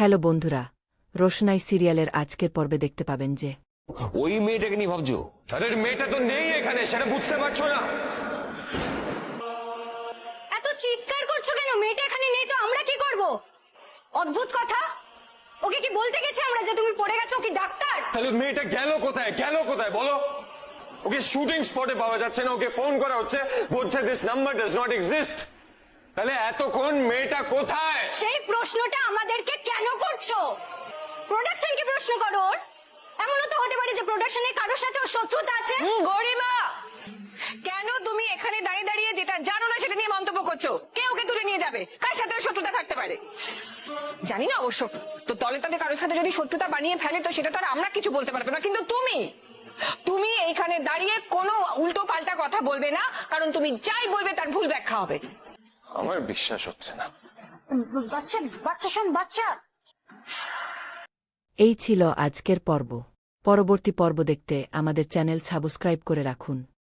Hello বন্ধুরা রোশনাই সিরিয়ালের আজকের পর্বে দেখতে পাবেন যে ওই মেয়েটাকে নিয়ে ভাবছ? আরে মেয়েটা তো নেই এখানে সেটা বুঝতে পারছ না। এত চিৎকার করছ কেন? মেয়েটা এখানে নেই তো আমরা কি করব? অদ্ভুত কথা। ওকে কি বলতে গেছে আমরা যে তুমি পড়ে গেছো? ও কি ডাক্তার? তাহলে মেয়েটা গেল কোথায়? গেল কোথায়? বলো। ওকে শুটিং স্পটে পাওয়া যাচ্ছে না ওকে ফোন করা হচ্ছে। বলছে this number does not exist তাহলে এতক্ষণ মেয়েটা কোথায়? সেই প্রশ্নটা আমাদেরকে কেন করছ? প্রোডাকশন প্রোডাকশনকে প্রশ্ন করো ওর। এমনও তো হতে পারে যে প্রোডাকশনে কারোর সাথে শত্রুতা আছে। গরিমা! কেন তুমি এখানে দাঁড়িয়ে দাঁড়িয়ে যেটা জানো না সেটা নিয়ে মন্তব্য করছ? কে ওকে তুলে নিয়ে যাবে? কার সাথে শত্রুতা থাকতে পারে? জানি না অবশ্য। তো তলে তলে কারোর সাথে যদি শত্রুতা বানিয়ে ফেলে তো সেটা তো আর আমরা কিছু বলতে পারব না। কিন্তু তুমি তুমি এখানে দাঁড়িয়ে কোনো উল্টো পাল্টা কথা বলবে না কারণ তুমি যাই বলবে তার ভুল ব্যাখ্যা হবে। আমার বিশ্বাস হচ্ছে না। এই ছিল আজকের পর্ব। পরবর্তী পর্ব দেখতে আমাদের চ্যানেল সাবস্ক্রাইব করে রাখুন।